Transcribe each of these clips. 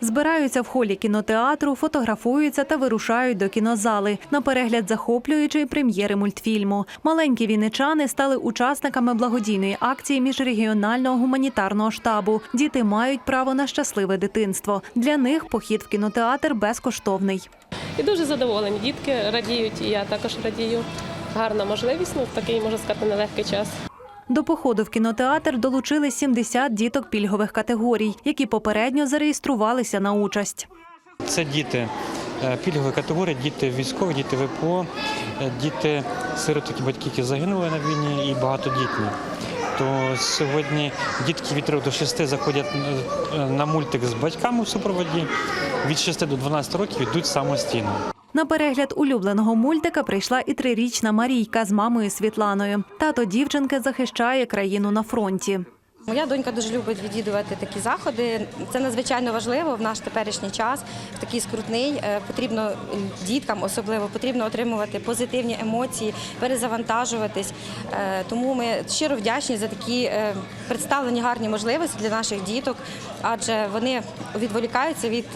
Збираються в холі кінотеатру, фотографуються та вирушають до кінозали на перегляд захоплюючої прем'єри мультфільму. Маленькі вінничани стали учасниками благодійної акції міжрегіонального гуманітарного штабу. Діти мають право на щасливе дитинство. Для них похід в кінотеатр безкоштовний. І дуже задоволені. Дітки радіють, і я також радію. Гарна можливість, ну в такий можна сказати, нелегкий час. До походу в кінотеатр долучили 70 діток пільгових категорій, які попередньо зареєструвалися на участь. Це діти е, пільгової категорії, діти військові, діти ВПО, е, діти сироти, які батьки, які загинули на війні, і багатодітні. То сьогодні дітки від 3 до 6 заходять е, на мультик з батьками в супроводі. Від 6 до 12 років йдуть самостійно. На перегляд улюбленого мультика прийшла і трирічна Марійка з мамою Світланою. Тато дівчинки захищає країну на фронті. Моя донька дуже любить відвідувати такі заходи. Це надзвичайно важливо в наш теперішній час, в такий скрутний. Е, Потрібно діткам особливо потрібно отримувати позитивні емоції, перезавантажуватись. Е, Тому ми щиро вдячні за такі е, представлені гарні можливості для наших діток, адже вони відволікаються від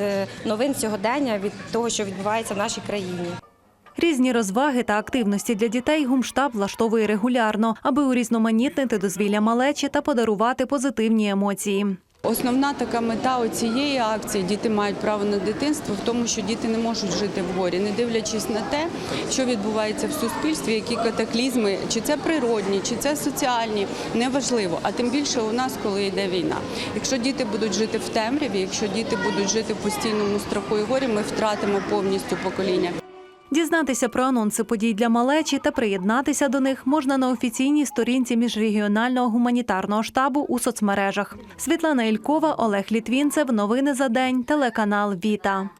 новин сьогодення, від того, що відбувається в нашій країні. Різні розваги та активності для дітей гумштаб влаштовує регулярно, аби урізноманітнити дозвілля малечі та подарувати позитивні емоції. Основна така мета цієї акції діти мають право на дитинство в тому, що діти не можуть жити в горі, не дивлячись на те, що відбувається в суспільстві, які катаклізми, чи це природні, чи це соціальні, неважливо. А тим більше у нас, коли йде війна. Якщо діти будуть жити в темряві, якщо діти будуть жити в постійному страху і горі, ми втратимо повністю покоління. Дізнатися про анонси подій для малечі та приєднатися до них можна на офіційній сторінці міжрегіонального гуманітарного штабу у соцмережах. Світлана Ількова, Олег Літвінцев. Новини за день. Телеканал Віта.